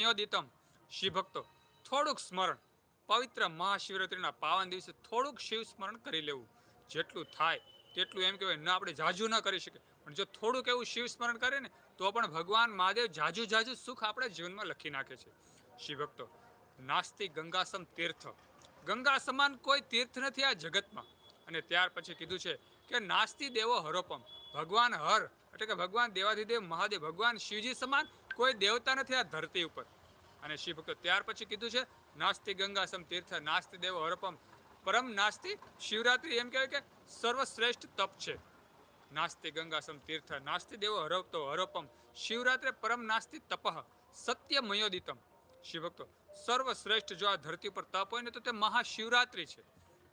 નિયોદિતમ શિવ ભક્તો થોડુંક સ્મરણ. પવિત્ર મહાશિવરાત્રિના પાવન દિવસે થોડુંક શિવ સ્મરણ કરી લેવું. જેટલું થાય તેટલું એમ કહેવાય, ન આપણે જાજુ ન કરી શકીએ. પણ જો થોડુંક એવું શિવ સ્મરણ કરે ને, તો પણ ભગવાન મહાદેવ જાજુ જાજુ સુખ આપણા જીવનમાં લખી નાખે છે. શિવ ભક્તો નાસ્તિ ગંગાસમ તીર્થ. ગંગા સમાન કોઈ તીર્થ નથી આ જગતમાં. અને ત્યાર પછી કીધું છે કે નાસ્તિ દેવો હરોપમ. ભગવાન હર, એટલે કે ભગવાન દેવાધિદેવ મહાદેવ, ભગવાન શિવજી સમાન કોઈ દેવતા નથી આ ધરતી ઉપર. અને શિવ ભક્તો ત્યાર પછી કીધું છે, નાસ્તિ ગંગાસમ તીર્થ, નાસ્તિ દેવો હરપમ. પરમ નાસ્તિ શિવરાત્રી એમ કહેવાય કે સર્વશ્રેષ્ઠ તપ છે. નાસ્તિ ગંગાસમ તીર્થ, નાસ્તિ દેવો હરપતો હરોપમ. શિવરાત્રે પરમ નાસ્તિ તપઃ, સત્ય મયોદિતમ. શિવભક્તો સર્વશ્રેષ્ઠ જો આ ધરતી ઉપર તપ હોય ને, તો તે મહાશિવરાત્રિ છે.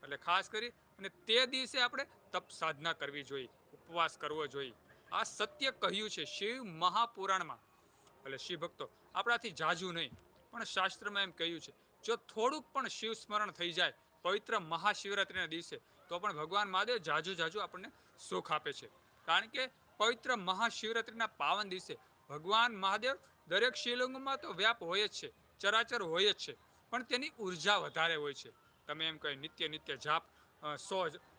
એટલે ખાસ કરી, અને તે દિવસે આપણે તપ સાધના કરવી જોઈએ, ઉપવાસ કરવો જોઈએ. આ સત્ય કહ્યું છે, શિવ મહાપુરાણમાં. એટલે શિવ ભક્તો આપણાથી જાજુ નહીં, પણ શાસ્ત્રમાં એમ કહ્યું છે, જો થોડુંક પણ શિવ સ્મરણ થઈ જાય પવિત્ર મહાશિવરાત્રિના દિવસે, તો પણ ભગવાન મહાદેવ જાજુ જાજુ આપણને સુખ આપે છે. કારણ કે પવિત્ર મહાશિવરાત્રિના પાવન દિવસે ભગવાન મહાદેવ દરેક શિવલિંગમાં તો વ્યાપ હોય જ છે, ચરાચર હોય જ છે, પણ તેની ઊર્જા વધારે હોય છે. તમે એમ કહે, નિત્ય નિત્ય જાપ સો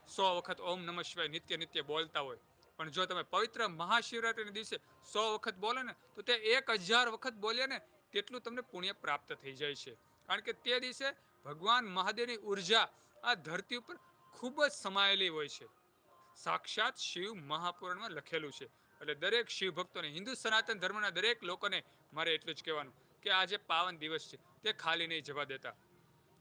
સો વખત ઓમ નમઃ શિવાય નિત્ય નિત્ય બોલતા હોય. પણ જો તમે પવિત્ર મહાશિવરાત્રિના દિવસે સો વખત બોલો ને, તો તે એક હજાર વખત બોલીએ ને, તેટલું તમને પુણ્ય પ્રાપ્ત થઈ જાય છે. કારણ કે તે દિવસે ભગવાન મહાદેવની ઊર્જા આ ધરતી ઉપર ખૂબ જ સમાયેલી હોય છે. સાક્ષાત શિવ મહાપુરાણમાં લખેલું છે. એટલે દરેક શિવ ભક્તોને, હિન્દુ સનાતન ધર્મના દરેક લોકોને મારે એટલું જ કહેવાનું કે આ જે પાવન દિવસ છે, તે ખાલી નહીં જવા દેતા.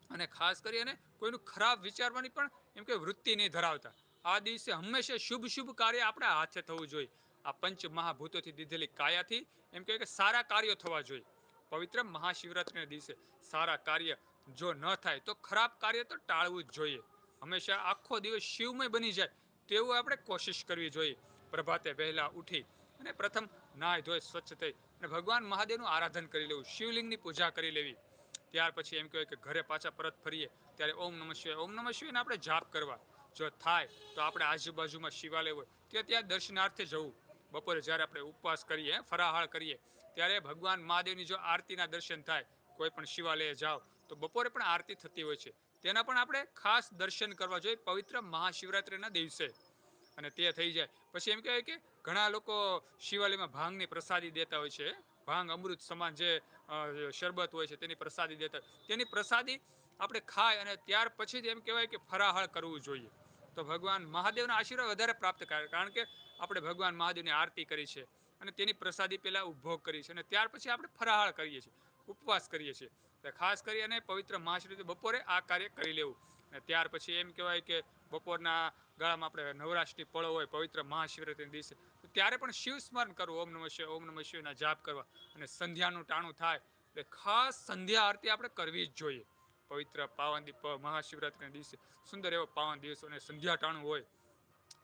અને ખાસ કરી અને કોઈનું ખરાબ વિચારવાની પણ એમ કે વૃત્તિ નહીં ધરાવતા. આ દિવસે હંમેશા શુભ શુભ કાર્ય આપણા હાથે થવું જોઈએ. આ પંચ મહાભૂતોથી દીધેલી કાયાથી એમ કહેવાય કે સારા કાર્યો થવા જોઈએ. પવિત્ર મહાશિવરાત્રિના દિવસે સારા કાર્ય જો ન થાય તો ખરાબ કાર્ય તો ટાળવું જ જોઈએ. હંમેશા આખો દિવસ શિવમય બની જાય તેવું આપણે કોશિશ કરવી જોઈએ. પ્રભાતે વહેલા ઉઠી અને પ્રથમ નાહી ધોઈ સ્વચ્છ થઈ અને ભગવાન મહાદેવનું આરાધન કરી લેવું, શિવલિંગની પૂજા કરી લેવી. ત્યાર પછી એમ કહેવાય કે ઘરે પાછા પરત ફરીએ. ત્યારે ઓમ નમઃ શિવાય, ઓમ નમઃ શિવાયને આપણે જાપ કરવા. જો થાય તો આપણે આજુબાજુમાં શિવાલય હોય, ત્યાં ત્યાં દર્શનાર્થે જવું. બપોરે જ્યારે આપણે ઉપવાસ કરીએ, ફરાહાળ કરીએ, ત્યારે ભગવાન મહાદેવની જો આરતીના દર્શન થાય, કોઈ પણ શિવાલયે જાઓ, તો બપોરે પણ આરતી થતી હોય છે. તેના પણ આપણે ખાસ દર્શન કરવા જોઈએ પવિત્ર મહાશિવરાત્રિના દિવસે. અને તે થઈ જાય. પછી એમ કહેવાય કે ઘણા લોકો શિવાલયમાં ભાંગની પ્રસાદી દેતા હોય છે. ભાંગ, અમૃત સમાન જે શરબત હોય છે, તેની પ્રસાદી દેતા. તેની પ્રસાદી આપણે ખાય અને ત્યાર પછી જ એમ કહેવાય કે ફરાહાળ કરવું જોઈએ. તો ભગવાન મહાદેવના આશીર્વાદ વધારે પ્રાપ્ત કરે, કારણ કે આપણે ભગવાન મહાદેવની આરતી કરી છે અને તેની પ્રસાદી પહેલાં ઉપભોગ કરી છે અને ત્યાર પછી આપણે ફરાહાળ કરીએ છીએ, ઉપવાસ કરીએ છીએ. ખાસ કરી અને પવિત્ર મહાશિવરાત્રી બપોરે આ કાર્ય કરી લેવું. અને ત્યાર પછી એમ કહેવાય કે બપોરના ગાળામાં આપણે નવરાષ્ટ્રની પળો હોય, પવિત્ર મહાશિવરાત્રિના દિવસે, તો ત્યારે પણ શિવ સ્મરણ કરવું, ઓમ નમઃ શિવ ઓમ નમઃ શિવના જાપ કરવા અને સંધ્યાનું ટાણું થાય. એટલે ખાસ સંધ્યા આરતી આપણે કરવી જ જોઈએ. પવિત્ર પાવન દીપ, મહાશિવરાત્રિના દિવસે સુંદર એવો પાવન દિવસ અને સંધ્યા ટાણું હોય.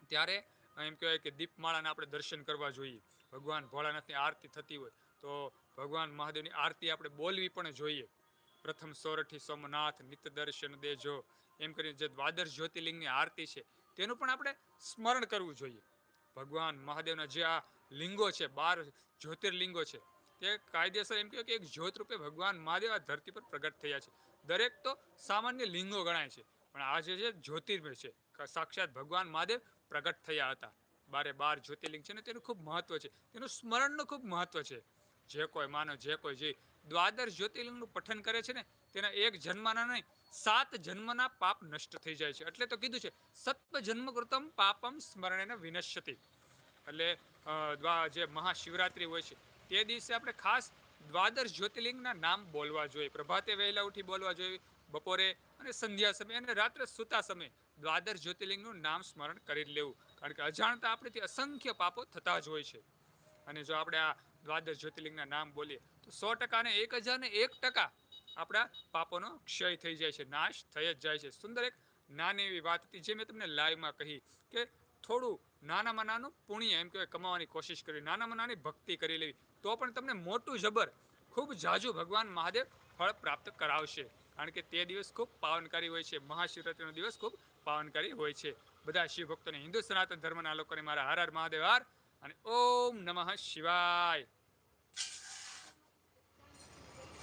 ત્યારે એમ કહેવાય કે દીપમાળાના આપણે દર્શન કરવા જોઈએ. ભગવાન ભોળાનાથની આરતી થતી હોય તો ભગવાન મહાદેવની આરતી આપણે બોલવી પણ જોઈએ. પ્રથમ સોરઠી સોમનાથ નિત્ય દર્શન દેજો. એમ કરીને જે દ્વાદશ જ્યોતિર્લિંગની આરતી છે, તેનું પણ આપણે સ્મરણ કરવું જોઈએ. ભગવાન મહાદેવના જે આ લિંગો છે, બાર જ્યોતિર્લિંગો છે તે કાયદેસર એમ કહેવાય કે એક જ્યોત ભગવાન મહાદેવ આ ધરતી પર પ્રગટ થયા છે. દરેક તો સામાન્ય લિંગો ગણાય છે. પણ આ જે છે, જ્યોતિર્મય છે. સાક્ષાત ભગવાન મહાદેવ પ્રગટ થયા હતા. બારે બાર જ્યોતિર્લિંગ છે ને તેનું ખૂબ મહત્વ છે. તેનું સ્મરણનું ખૂબ મહત્વ છે. જે કોઈ માનો, જે કોઈ જે દ્વાદર જ્યોતિર્લિંગનું પઠન કરે છે ને, તેના એક જન્મના નહીં, સાત જન્મના પાપ નષ્ટ થઈ જાય છે. એટલે તો કીધું છે, સત્વ જન્મ કૃતમ પાપમ સ્મરણેન વિનશ્યતિ. એટલે જે મહાશિવરાત્રિ હોય છે તે દિવસે આપણે ખાસ દ્વાદશ જ્યોતિર્લિંગના નામ બોલવા જોઈએ. પ્રભાતે વહેલા ઉઠી બોલવા જોઈએ, બપોરે અને સંધ્યા સમયે અને રાત્રે સૂતા સમયે દ્વાદશ જ્યોતિર્લિંગનું નામ સ્મરણ કરી લેવું. કારણ કે અજાણતા આપણેથી અસંખ્ય પાપો થતા જ હોય છે. અને જો આપણે આ દ્વાદશ જ્યોતિર્લિંગના નામ બોલીએ, તો સો ટકા ને એક હજાર ને એક ટકા આપણા પાપોનો ક્ષય થઈ જાય છે, નાશ થઈ જ જાય છે. સુંદર એક નાની એવી વાત હતી જે મેં તમને લાઈવમાં કહી કે થોડું નાનામાં નાનું પુણ્ય એમ કહેવાય, કમાવાની કોશિશ કરવી નાનામાં નાની ભક્તિ કરી લેવી. તો પણ તમને મોટું જબર ખૂબ જાજુ ભગવાન મહાદેવ ફળ પ્રાપ્ત કરાવશે. કારણ કે તે દિવસ ખૂબ પાવનકારી હોય છે, મહાશિવરાત્રિનો દિવસ ખૂબ પાવનકારી હોય છે. બધા શિવ ભક્તોને હિન્દુ સનાતન ધર્મના લોકોને મારા હર હર મહાદેવ, હાર, અને ઓમ નમઃ શિવાય.